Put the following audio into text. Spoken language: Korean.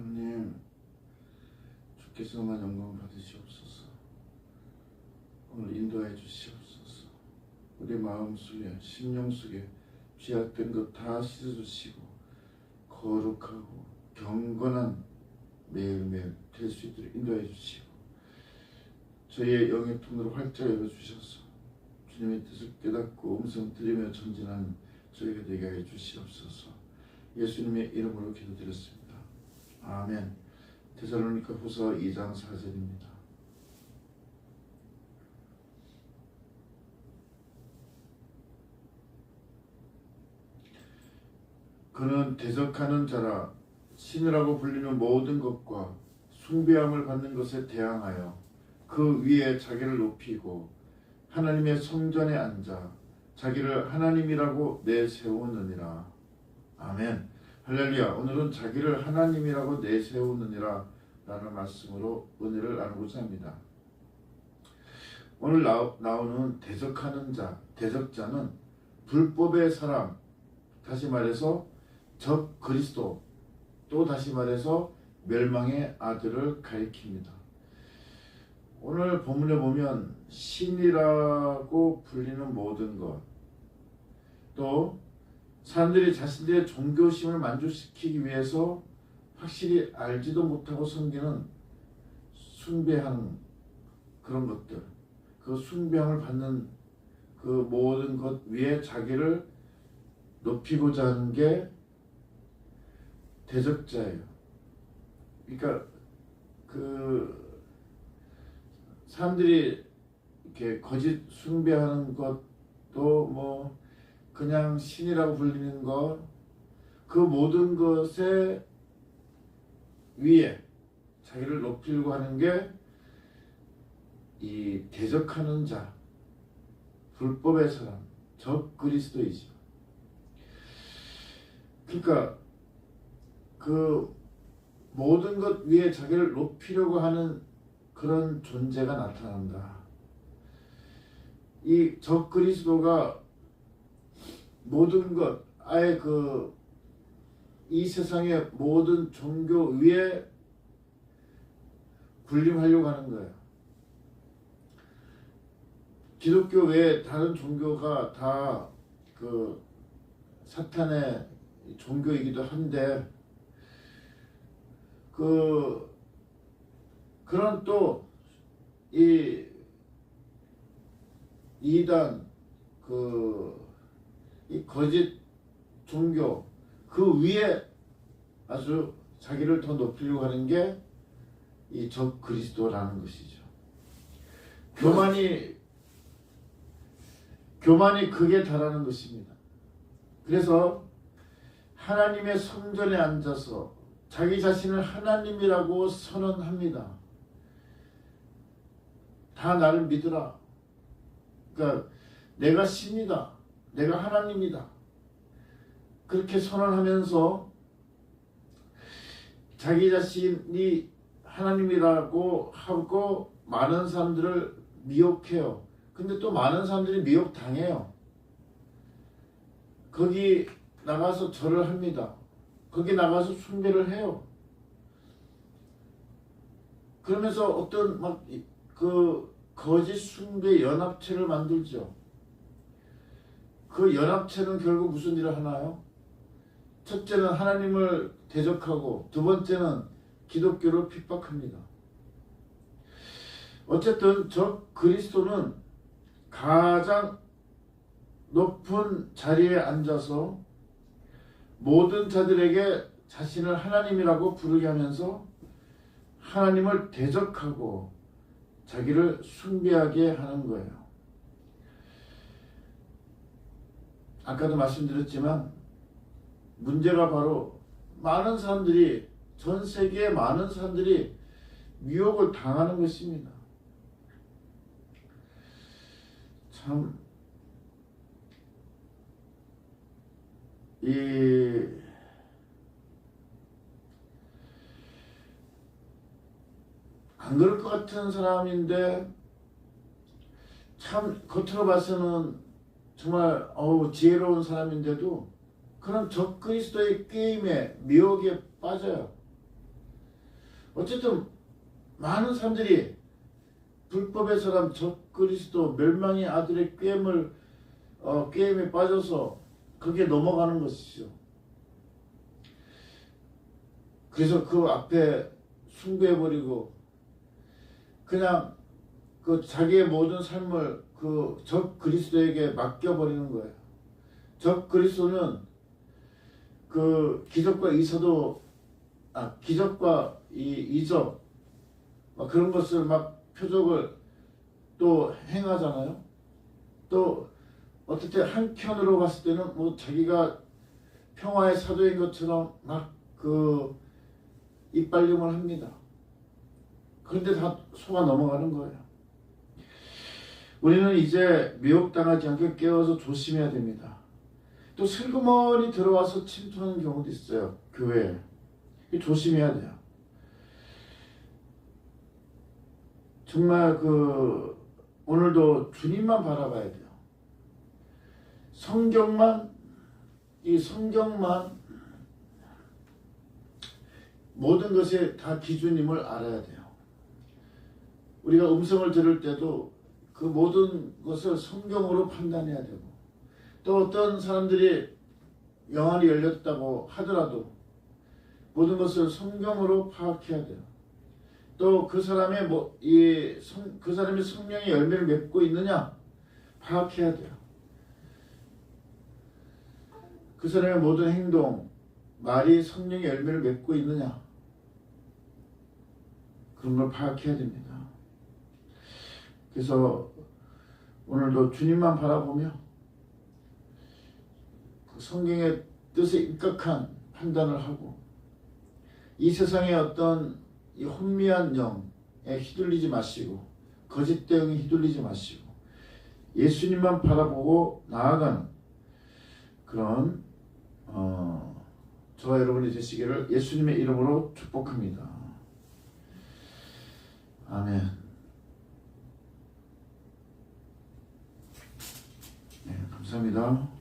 하나님 주께서만 영광 받으시옵소서. 오늘 인도해 주시옵소서. 우리 마음속에 심령 속에 죄악된 것 다 씻어주시고 거룩하고 경건한 매일매일 될 수 있도록 인도해 주시고 저희의 영의 통로를 활짝 열어주셔서 주님의 뜻을 깨닫고 음성 들으며 전진하는 저희가 되게 하여 주시옵소서. 예수님의 이름으로 기도드렸습니다. 아멘 데살로니가 후서 2장 4절입니다. 그는 대적하는 자라 신이라고 불리는 모든 것과 숭배함을 받는 것에 대항하여 그 위에 자기를 높이고 하나님의 성전에 앉아 자기를 하나님이라고 내세우느니라. 아멘. 할렐루야. 오늘은 자기를 하나님이라고 내세우느니라 라는 말씀으로 은혜를 나누고자 합니다. 오늘 나오, 나오는 대적하는 자, 대적자는 불법의 사람, 다시 말해서 적 그리스도, 또 다시 말해서 멸망의 아들을 가리킵니다. 오늘 본문에 보면 신이라고 불리는 모든 것, 또 사람들이 자신들의 종교심을 만족시키기 위해서 확실히 알지도 못하고 섬기는 숭배하는 그런 것들, 그 숭배함을 받는 그 모든 것 위에 자기를 높이고자 하는 게 대적자예요. 그러니까 그 사람들이 이렇게 거짓 숭배하는 것도 뭐 그냥 신이라고 불리는 것, 그 모든 것에 위에 자기를 높이려고 하는 게 이 대적하는 자, 불법의 사람, 적 그리스도이죠. 그러니까 그 모든 것 위에 자기를 높이려고 하는 그런 존재가 나타난다. 이 적 그리스도가 모든 것, 아예 그 이 세상의 모든 종교 위에 군림하려고 하는 거예요. 기독교 외에 다른 종교가 다 그 사탄의 종교이기도 한데 그 그런 또이 이단 그 이 거짓 종교 그 위에 아주 자기를 더 높이려고 하는 게이적 그리스도라는 것이죠. 교만이 교만이 극에 달하는 것입니다. 그래서 하나님의 성전에 앉아서 자기 자신을 하나님이라고 선언합니다. 다 나를 믿으라. 그러니까 내가 신이다. 내가 하나님이다. 그렇게 선언하면서 자기 자신이 하나님이라고 하고 많은 사람들을 미혹해요. 근데 또 많은 사람들이 미혹 당해요. 거기 나가서 절을 합니다. 거기 나가서 숭배를 해요. 그러면서 어떤 막 그 거짓 숭배 연합체를 만들죠. 그 연합체는 결국 무슨 일을 하나요? 첫째는 하나님을 대적하고 두 번째는 기독교를 핍박합니다. 어쨌든 저 그리스도는 가장 높은 자리에 앉아서 모든 자들에게 자신을 하나님이라고 부르게 하면서 하나님을 대적하고 자기를 숭배하게 하는 거예요. 아까도 말씀드렸지만 문제가 바로 많은 사람들이 전 세계의 많은 사람들이 미혹을 당하는 것입니다. 참, 이, 안 그럴 것 같은 사람인데, 참, 겉으로 봐서는 정말, 어우, 지혜로운 사람인데도, 그런 적 그리스도의 게임에, 미혹에 빠져요. 어쨌든 많은 사람들이 불법의 사람 적 그리스도 멸망의 아들의 꿰임을 어, 꿰임에 빠져서 거기에 넘어가는 것이죠. 그래서 그 앞에 숭배해버리고 그냥 그 자기의 모든 삶을 그 적 그리스도에게 맡겨버리는 거예요. 적 그리스도는 그 기적과 이서도 아 기적과 이 이적 막 그런 것을 막 표적을 또 행하잖아요. 또 어떻게 한편으로 봤을 때는 뭐 자기가 평화의 사도인 것처럼 막 그 이빨림을 합니다. 그런데 다 속아 넘어가는 거예요. 우리는 이제 미혹당하지 않게 깨워서 조심해야 됩니다. 또 슬그머니 들어와서 침투하는 경우도 있어요. 교회에. 조심해야 돼요. 정말 그 오늘도 주님만 바라봐야 돼요. 성경만 이 성경만 모든 것에 다 기준임을 알아야 돼요. 우리가 음성을 들을 때도 그 모든 것을 성경으로 판단해야 되고 또 어떤 사람들이 영안이 열렸다고 하더라도 모든 것을 성경으로 파악해야 돼요. 또 그 사람의 뭐이그 사람의 성령의 열매를 맺고 있느냐 파악해야 돼요. 그 사람의 모든 행동, 말이 성령의 열매를 맺고 있느냐 그런 걸 파악해야 됩니다. 그래서 오늘도 주님만 바라보며 그 성경의 뜻에 입각한 판단을 하고 이 세상의 어떤 이 혼미한 영에 휘둘리지 마시고 거짓 대응에 휘둘리지 마시고 예수님만 바라보고 나아가는 그런 어, 저와 여러분이 되시기를 예수님의 이름으로 축복합니다. 아멘. 감사합니다.